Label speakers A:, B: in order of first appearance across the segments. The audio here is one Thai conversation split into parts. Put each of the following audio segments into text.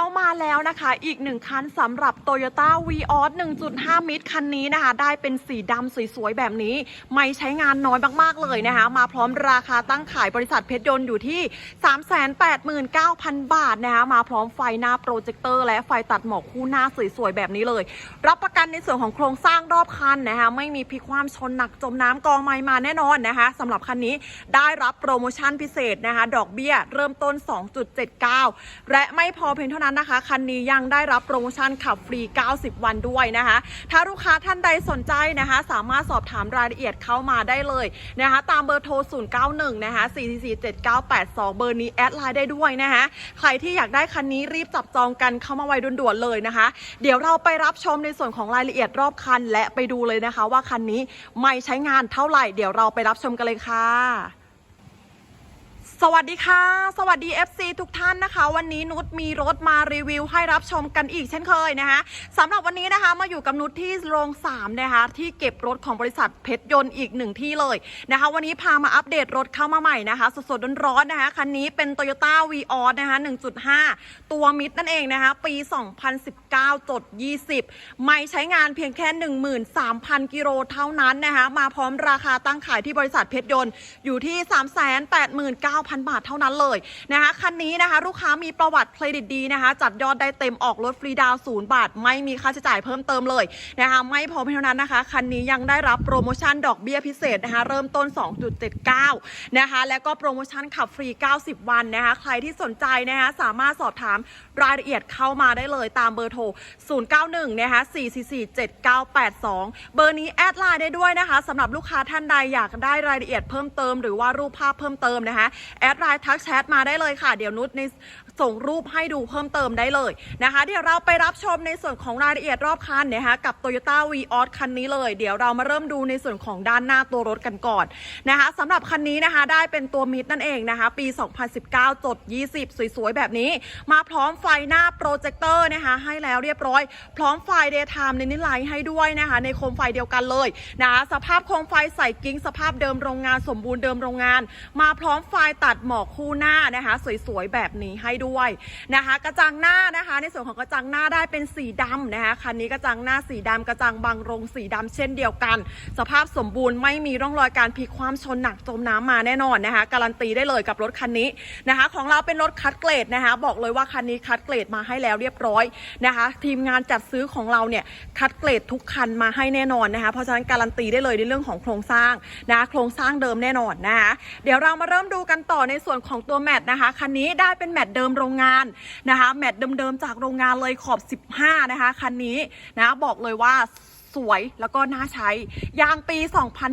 A: เข้ามาแล้วนะคะ อีกหนึ่งคันสำหรับ Toyota v ีออส1.5 มิตรคันนี้นะคะ ได้เป็นสีดำสวยๆ แบบนี้ ไม่ใช้งานน้อยมากๆเลยนะคะ มาพร้อมราคาตั้งขายบริษัทเพชรยนต์อยู่ที่ 389,000 บาทนะคะ มาพร้อมไฟหน้าโปรเจคเตอร์ และไฟตัดหมอกคู่หน้าสวยๆ แบบนี้เลย รับประกันในส่วนของโครงสร้างรอบคันนะคะ ไม่มีพิกคว่ำชนหนักจมน้ำกองไม้มาแน่นอนนะคะสำหรับคันนี้ได้รับโปรโมชั่นพิเศษนะคะ ดอกเบี้ยเริ่มต้น 2.79 และไม่พอเพียงเท่านั้นนะคะ คันนี้ยังได้รับโปรโมชั่นขับฟรี 90 วันด้วยนะคะ ถ้าลูกค้าท่านใดสนใจนะคะ สามารถสอบถามรายละเอียดเข้ามาได้เลยนะคะ ตามเบอร์โทร 091 นะคะ 4447982 เบอร์นี้แอดไลน์ได้ด้วยนะคะ ใครที่อยากได้คันนี้รีบจับจองกันเข้ามาไวด่วนๆเลยนะคะ เดี๋ยวเราไปรับชมในส่วนของรายละเอียดรอบคันและไปดูเลยนะคะ ว่าคันนี้ไม่ใช้งานเท่าไหร่ เดี๋ยวเราไปรับชมกันเลยค่ะ สวัสดีค่ะ สวัสดี FC ทุกท่านนะคะ วันนี้นุชมีรถมารีวิวให้รับชมกันอีกเช่นเคยนะคะสำหรับวันนี้นะคะมาอยู่กับนุชที่โรง3นะคะที่เก็บรถของบริษัทเพชรยนต์อีกหนึ่งที่เลยนะคะ วันนี้พามาอัปเดตรถเข้ามาใหม่นะคะ สดๆร้อนๆนะคะคันนี้เป็น Toyota v ีออนะคะ 1.5 ตัวมิดนั่นเองนะคะ ปี 2019จด20 ไม่ใช้งานเพียงแค่ 13,000 กิโลเท่านั้นนะคะ มาพร้อมราคาตั้งขายที่บริษัทเพชรยนต์อยู่ที่ 389,000บาทเท่านั้นเลยนะคะคันนี้นะคะ ลูกค้ามีประวัติเครดิตดีนะคะ จัดยอดได้เต็มออกรถฟรีดาวศูนย์บาท ไม่มีค่าใช้จ่ายเพิ่มเติมเลยนะคะไม่พอเพียงเท่านั้นนะคะ คันนี้ยังได้รับโปรโมชั่นดอกเบี้ยพิเศษนะคะ เริ่มต้น 2.79 นะคะ แล้วก็โปรโมชั่นขับฟรี 90 วันนะคะ ใครที่สนใจนะคะสามารถสอบถามรายละเอียดเข้ามาได้เลยตามเบอร์โทร 091 นะคะ 4447982 เบอร์นี้แอดไลน์ได้ด้วยนะคะสำหรับลูกค้าท่านใดอยากได้รายละเอียดเพิ่มเติม หรือว่ารูปภาพเพิ่มเติมนะคะแอดไลน์ทักแชทมาได้เลยค่ะ เดี๋ยวนุชใน ส่งรูปให้ดูเพิ่มเติมได้เลยนะคะ เดี๋ยวเราไปรับชมในส่วนของรายละเอียดรอบคันนะคะกับ Toyota v ีออคันนี้เลย เดี๋ยวเรามาเริ่มดูในส่วนของด้านหน้าตัวรถกันก่อนนะคะสำหรับคันนี้นะคะได้เป็นตัวมิดนั่นเองนะคะ ปี 2019 จด 20 สวยๆ แบบนี้ มาพร้อมไฟหน้าโปรเจคเตอร์นะคะให้แล้วเรียบร้อย พร้อมไฟเดย์ไทม์ในนิลไลท์ให้ด้วยนะคะ ในโคมไฟเดียวกันเลยนะคะสภาพโคมไฟใส่กิ้งสภาพเดิมโรงงานสมบูรณ์เดิมโรงงาน มาพร้อมไฟตัดหมอกคู่หน้านะคะ สวยๆ แบบนี้ให้ด้วยนะคะ กระจังหน้านะคะ ในส่วนของกระจังหน้าได้เป็นสีดำนะคะคันนี้กระจังหน้าสีดำกระจังบางรงสีดำเช่นเดียวกัน สภาพสมบูรณ์ไม่มีร่องรอยการพลิกความชนหนักจมน้ำมาแน่นอนนะคะ การันตีได้เลยกับรถคันนี้นะคะ ของเราเป็นรถคัดเกรดนะคะ บอกเลยว่าคันนี้คัดเกรดมาให้แล้วเรียบร้อยนะคะ ทีมงานจัดซื้อของเราเนี่ยคัดเกรดทุกคันมาให้แน่นอนนะคะ เพราะฉะนั้นการันตีได้เลยในเรื่องของโครงสร้างนะคะโครงสร้างเดิมแน่นอนนะคะเดี๋ยวเรามาเริ่มดูกันต่อในส่วนของตัวแมตช์นะคะคันนี้ได้เป็นแมตช์เดิมโรงงานนะคะ แมตต์เดิมๆจากโรงงานเลยขอบ 15 นะคะ คันนี้นะบอกเลยว่า สวยแล้วก็น่าใช้ ยางปี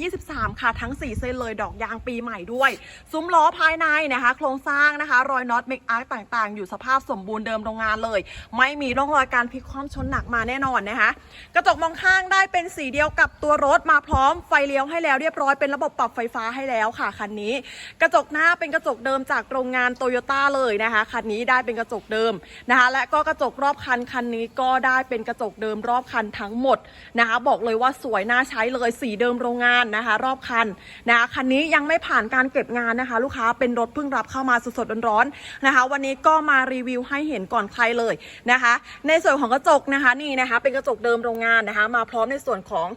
A: 2023 ค่ะทั้ง 4 เส้นเลยดอกยางปีใหม่ด้วย ซุ้มล้อภายในนะคะ โครงสร้างนะคะ รอยน็อตเมกอาร์ต่างๆ อยู่สภาพสมบูรณ์เดิมโรงงานเลย ไม่มีร่องรอยการพลิกคว่ำชนหนักมาแน่นอนนะคะ กระจกมองข้างได้เป็นสีเดียวกับตัวรถมาพร้อมไฟเลี้ยวให้แล้วเรียบร้อยเป็นระบบปรับไฟฟ้าให้แล้วค่ะคันนี้ กระจกหน้าเป็นกระจกเดิมจากโรงงานโตโยต้าเลยนะคะคันนี้ได้เป็นกระจกเดิมนะคะ และก็กระจกรอบคันคันนี้ก็ได้เป็นกระจกเดิมรอบคันทั้งหมดนะคะ บอกเลยว่าสวยน่าใช้เลยสีเดิมโรงงานนะคะ รอบคันนะคะคันนี้ยังไม่ผ่านการเก็บงานนะคะ ลูกค้าเป็นรถเพิ่งรับเข้ามาสดๆร้อนๆนะคะ วันนี้ก็มารีวิวให้เห็นก่อนใครเลยนะคะ ในส่วนของกระจกนะคะนี่นะคะ เป็นกระจกเดิมโรงงานนะคะ มาพร้อมในส่วนของ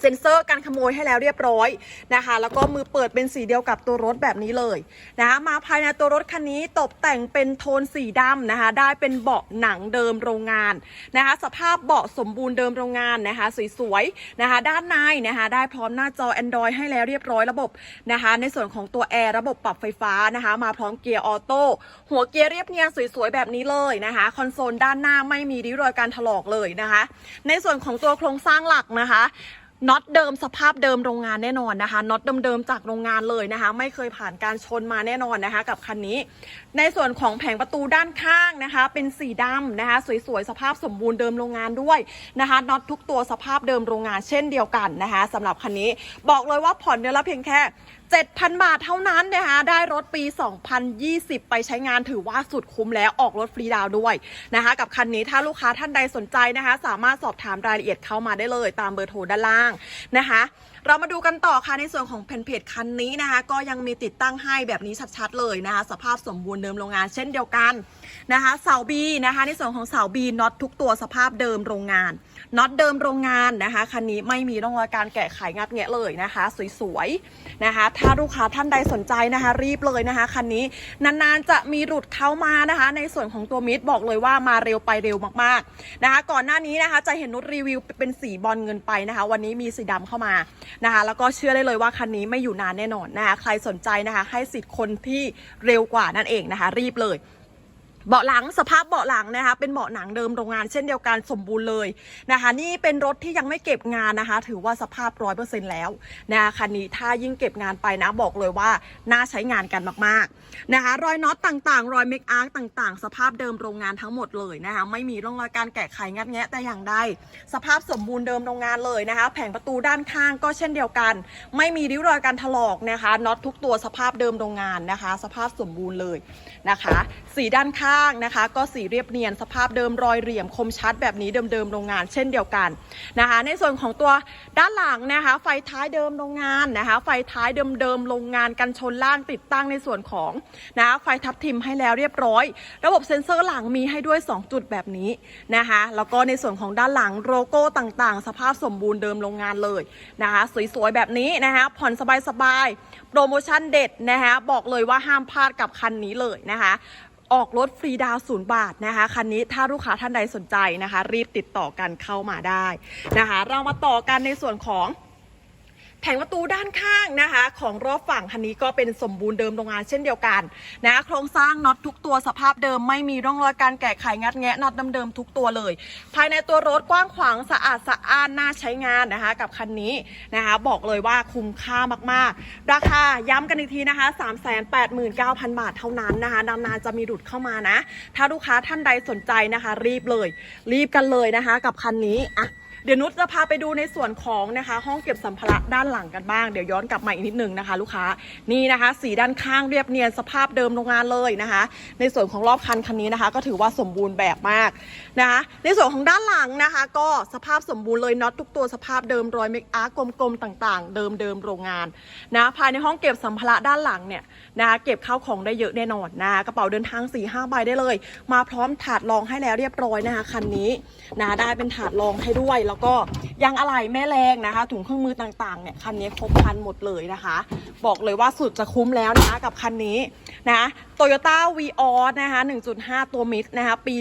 A: เซ็นเซอร์การขโมยให้แล้วเรียบร้อยนะคะ แล้วก็มือเปิดเป็นสีเดียวกับตัวรถแบบนี้เลยนะคะมาภายในตัวรถคันนี้ตกแต่งเป็นโทนสีดำนะคะ ได้เป็นเบาะหนังเดิมโรงงานนะคะ สภาพเบาะสมบูรณ์เดิมโรงงานนะคะ สวยๆนะคะ ด้านในนะคะ ได้พร้อมหน้าจอ Android ให้แล้วเรียบร้อยระบบนะคะ ในส่วนของตัวแอร์ระบบปรับไฟฟ้านะคะ มาพร้อมเกียร์ออโต้หัวเกียร์เรียบเนียนสวยๆแบบนี้เลยนะคะ คอนโซลด้านหน้าไม่มีริ้วรอยการถลอกเลยนะคะ ในส่วนของตัวโครงสร้างหลักนะคะ น็อตเดิมสภาพเดิมโรงงานแน่นอนนะคะน็อตเดิมๆจากโรงงานเลยนะคะ ไม่เคยผ่านการชนมาแน่นอนนะคะ กับคันนี้ ในส่วนของแผงประตูด้านข้างนะคะ เป็นสีดำนะคะ สวยๆสภาพสมบูรณ์เดิมโรงงานด้วยนะคะน็อตทุกตัวสภาพเดิมโรงงานเช่นเดียวกันนะคะสำหรับคันนี้บอกเลยว่าผ่อนเดือนละเพียงแค่7,000 บาทเท่านั้นนะคะได้รถปี 2020 ไปใช้งานถือว่าสุดคุ้มแล้วออกรถฟรีดาวด้วยนะคะ กับคันนี้ถ้าลูกค้าท่านใดสนใจนะคะ สามารถสอบถามรายละเอียดเข้ามาได้เลยตามเบอร์โทรด้านล่างนะคะ เรามาดูกันต่อค่ะในส่วนของแผ่นเพจคันนี้นะคะ ก็ยังมีติดตั้งให้แบบนี้ชัดๆเลยนะคะ สภาพสมบูรณ์เดิมโรงงานเช่นเดียวกันนะคะเสาบีนะคะ ในส่วนของเสาบีน็อตทุกตัวสภาพเดิมโรงงานน็อตเดิมโรงงานนะคะคันนี้ไม่มีร่องรอยการแกะไขงัดแงะเลยนะคะ สวยๆนะคะ ถ้าลูกค้าท่านใดสนใจนะคะ รีบเลยนะคะคันนี้นานๆจะมีหลุดเข้ามานะคะ ในส่วนของตัวมิดบอกเลยว่ามาเร็วไปเร็วมากๆนะคะ ก่อนหน้านี้นะคะจะเห็นนุชรีวิวเป็นสีบอลเงินไปนะคะ วันนี้มีสีดำเข้ามานะคะแล้วก็เชื่อได้เลยว่าคันนี้ไม่อยู่นานแน่นอนนะคะใครสนใจนะคะให้สิทธิ์คนที่เร็วกว่านั่นเองนะคะรีบเลย เบาะหลังสภาพเบาะหลังนะคะ เป็นเบาะหนังเดิมโรงงานเช่นเดียวกันสมบูรณ์เลยนะคะ นี่เป็นรถที่ยังไม่เก็บงานนะคะ ถือว่าสภาพร้อยเปอร์เซ็นต์แล้วนะคะคันนี้ถ้ายิ่งเก็บงานไปนะบอกเลยว่าน่าใช้งานกันมากๆนะคะ รอยน็อตต่างๆ รอยเมคอาร์คต่างๆ สภาพเดิมโรงงานทั้งหมดเลยนะคะ ไม่มีร่องรอยการแกะไขงัดแงะแต่อย่างใดสภาพสมบูรณ์เดิมโรงงานเลยนะคะ แผงประตูด้านข้างก็เช่นเดียวกัน ไม่มีริ้วรอยการถลอกนะคะน็อตทุกตัวสภาพเดิมโรงงานนะคะ สภาพสมบูรณ์เลยนะคะ สีด้านข้างนะคะ ก็สีเรียบเนียนสภาพเดิมรอยเหลี่ยมคมชัดแบบนี้เดิมๆโรงงานเช่นเดียวกันนะคะ ในส่วนของตัวด้านหลังนะคะ ไฟท้ายเดิมโรงงานนะคะ ไฟท้ายเดิมๆโรงงานกันชนล่างติดตั้งในส่วนของนะคะไฟทับทิมให้แล้วเรียบร้อย ระบบเซ็นเซอร์หลังมีให้ด้วย 2 จุดแบบนี้นะคะ แล้วก็ในส่วนของด้านหลังโลโก้ต่างๆ สภาพสมบูรณ์เดิมโรงงานเลยนะคะสวยๆแบบนี้นะคะผ่อนสบายๆโปรโมชั่นเด็ดนะคะบอกเลยว่าห้ามพลาดกับคันนี้เลยนะคะ ออกรถฟรีดาวศูนย์บาทนะคะคันนี้ถ้าลูกค้าท่านใดสนใจนะคะ รีบติดต่อกันเข้ามาได้นะคะ เรามาต่อกันในส่วนของ แผงประตูด้านข้างนะคะ ของรอบฝั่งคันนี้ก็เป็นสมบูรณ์เดิมโรงงานเช่นเดียวกันนะโครงสร้างน็อตทุกตัวสภาพเดิมไม่มีร่องรอยการแกะไขงัดแงะน็อตเดิมๆทุกตัวเลย ภายในตัวรถกว้างขวางสะอาดสะอ้านน่าใช้งานนะคะ กับคันนี้นะคะ บอกเลยว่าคุ้มค่ามากๆ ราคาย้ำกันอีกทีนะคะ389,000 บาทเท่านั้นนะคะนานๆจะมีดุดเข้ามานะ ถ้าลูกค้าท่านใดสนใจนะคะ รีบเลย รีบกันเลยนะคะ กับคันนี้อะ เดี๋ยวนุชจะพาไปดูในส่วนของนะคะ ห้องเก็บสัมภาระด้านหลังกันบ้าง เดี๋ยวย้อนกลับมาอีกนิดนึงนะคะ ลูกค้านี่นะคะ สีด้านข้างเรียบเนียนสภาพเดิมโรงงานเลยนะคะ ในส่วนของรอบคันคันนี้นะคะ ก็ถือว่าสมบูรณ์แบบมากนะคะ ในส่วนของด้านหลังนะคะ ก็สภาพสมบูรณ์เลยน็อตทุกตัวสภาพเดิมรอยเมคอาร์กลมๆต่าง ๆ เดิมเดิมโรงงานนะภายในห้องเก็บสัมภาระด้านหลังเนี่ยนะคะเก็บข้าวของได้เยอะแน่นอนนะะกระเป๋าเดินทาง4ีห้าใบได้เลย มาพร้อมถาดรองให้แล้วเรียบร้อยนะคะคันนี้นะได้เป็นถาดรองให้ด้วยแล้วก็ยังอะไหล่แม่แรงนะคะ ถุงเครื่องมือต่างๆเนี่ยคันนี้ครบคันหมดเลยนะคะ บอกเลยว่าสุดจะคุ้มแล้วนะคะกับคันนี้นะโตโยต้าวีออนะคะ1.5 ตัวมิดนะคะปี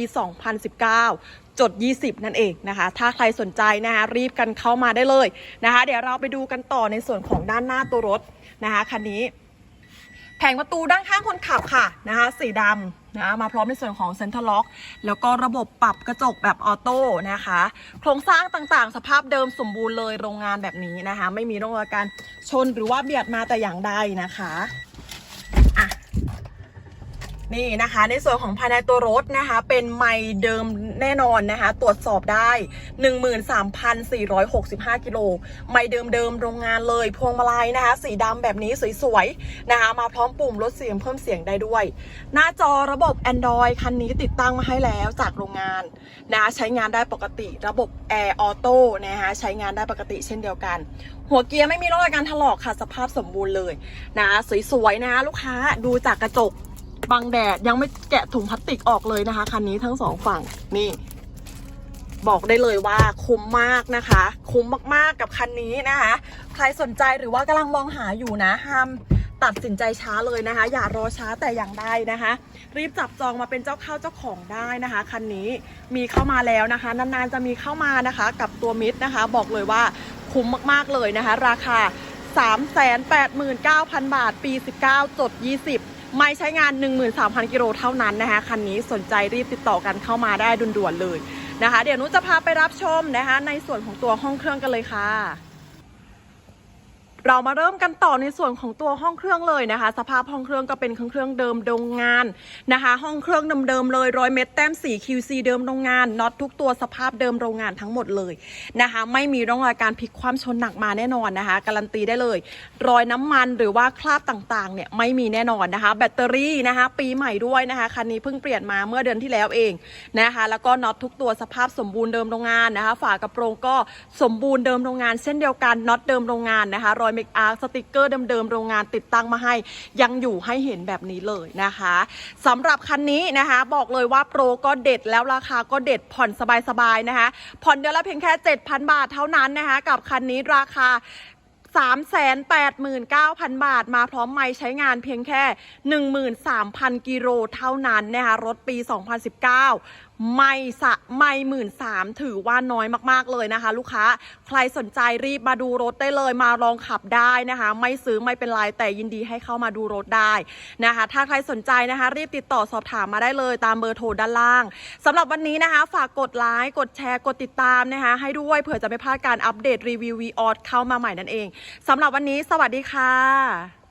A: 2019จด 20 นั่นเองนะคะ ถ้าใครสนใจนะคะรีบกันเข้ามาได้เลยนะคะ เดี๋ยวเราไปดูกันต่อในส่วนของด้านหน้าตัวรถนะคะคันนี้ แผงประตูด้านข้างคนขับค่ะนะคะสีดำนะมาพร้อมในส่วนของเซ็นทรัลล็อกแล้วก็ระบบปรับกระจกแบบออโต้นะคะ โครงสร้างต่างๆ สภาพเดิมสมบูรณ์เลยโรงงานแบบนี้นะคะ ไม่มีร่องรอยการชนหรือว่าเบียดมาแต่อย่างใดนะคะอะ นี่นะคะ ในส่วนของภายในตัวรถนะคะ เป็นไมล์เดิมแน่นอนนะคะ ตรวจสอบได้ 13,465 กิโลไมล์เดิมโรงงานเลยพวงมาลัยนะคะ สีดำแบบนี้สวยๆนะคะ มาพร้อมปุ่มลดเสียงเพิ่มเสียงได้ด้วย หน้าจอระบบ Android คันนี้ติดตั้งมาให้แล้วจากโรงงานนะคะใช้งานได้ปกติระบบ Air Auto นะคะใช้งานได้ปกติเช่นเดียวกัน หัวเกียร์ไม่มีร่องรอยการถลอกค่ะสภาพสมบูรณ์เลยนะสวยๆนะคะลูกค้าดูจากกระจก บังแดดยังไม่แกะถุงพลาสติกออกเลยนะคะคันนี้ทั้งสองฝั่งนี่ บอกได้เลยว่าคุ้มมากนะคะ คุ้มมากๆกับคันนี้นะคะ ใครสนใจหรือว่ากำลังมองหาอยู่นะห้ามตัดสินใจช้าเลยนะคะ อย่ารอช้าแต่อย่างใดนะคะ รีบจับจองมาเป็นเจ้าเข้าเจ้าของได้นะคะคันนี้มีเข้ามาแล้วนะคะนานๆจะมีเข้ามานะคะ กับตัวมิดนะคะ บอกเลยว่าคุ้มมากๆเลยนะคะ ราคา 389,000 บาท ปี 19 จด 20 ไม่ใช้งาน 13,000 กิโลเท่านั้นนะคะคันนี้สนใจรีบติดต่อกันเข้ามาได้ด่วนๆเลยนะคะ เดี๋ยวนุ้จะพาไปรับชมนะคะ ในส่วนของตัวห้องเครื่องกันเลยค่ะ เรามาเริ่มกันต่อในส่วนของตัวห้องเครื่องเลยนะคะ สภาพห้องเครื่องก็เป็นเครื่องเครื่องเดิมโรงงานนะคะ ห้องเครื่องเดิมๆเลยร้อยเม็ดแต้มสี QC เดิมโรงงานน็อตทุกตัวสภาพเดิมโรงงานทั้งหมดเลยนะคะ ไม่มีร่องรอยการพลิกคว่ำชนหนักมาแน่นอนนะคะ การันตีได้เลย รอยน้ำมันหรือว่าคราบต่างๆเนี่ยไม่มีแน่นอนนะคะ แบตเตอรี่นะคะ ปีใหม่ด้วยนะคะคันนี้เพิ่งเปลี่ยนมาเมื่อเดือนที่แล้วเองนะคะ แล้วก็น็อตทุกตัวสภาพสมบูรณ์เดิมโรงงานนะคะ ฝากระโปรงก็สมบูรณ์เดิมโรงงานเช่นเดียวกันน็อตเดิมโรงงานนะคะรอยมกอาร์สติกเกอร์เดิมๆโรงงานติดตั้งมาให้ ยังอยู่ให้เห็นแบบนี้เลยนะคะสำหรับคันนี้นะคะบอกเลยว่าโปรก็เด็ดแล้วราคาก็เด็ดผ่อนสบายๆนะคะ ผ่อนเดือนละเพียงแค่ 7,000 บาทเท่านั้นนะคะกับคันนี้ราคา389,000 บาทมาพร้อมไม้ใช้งานเพียงแค่ 13,000 กิโลเท่านั้นนะคะรถปี 2019ไม่สะไม่หมื่นสามถือว่าน้อยมากๆเลยนะคะ ลูกค้าใครสนใจรีบมาดูรถได้เลย มาลองขับได้นะคะ ไม่ซื้อไม่เป็นไรแต่ยินดีให้เข้ามาดูรถได้นะคะ ถ้าใครสนใจนะคะ รีบติดต่อสอบถามมาได้เลยตามเบอร์โทรด้านล่างสำหรับวันนี้นะคะ ฝากกดไลค์กดแชร์กดติดตามนะคะ ให้ด้วยเผื่อจะไม่พลาดการอัปเดตรีวิววีออเข้ามาใหม่นั่นเองสำหรับวันนี้ สวัสดีค่ะ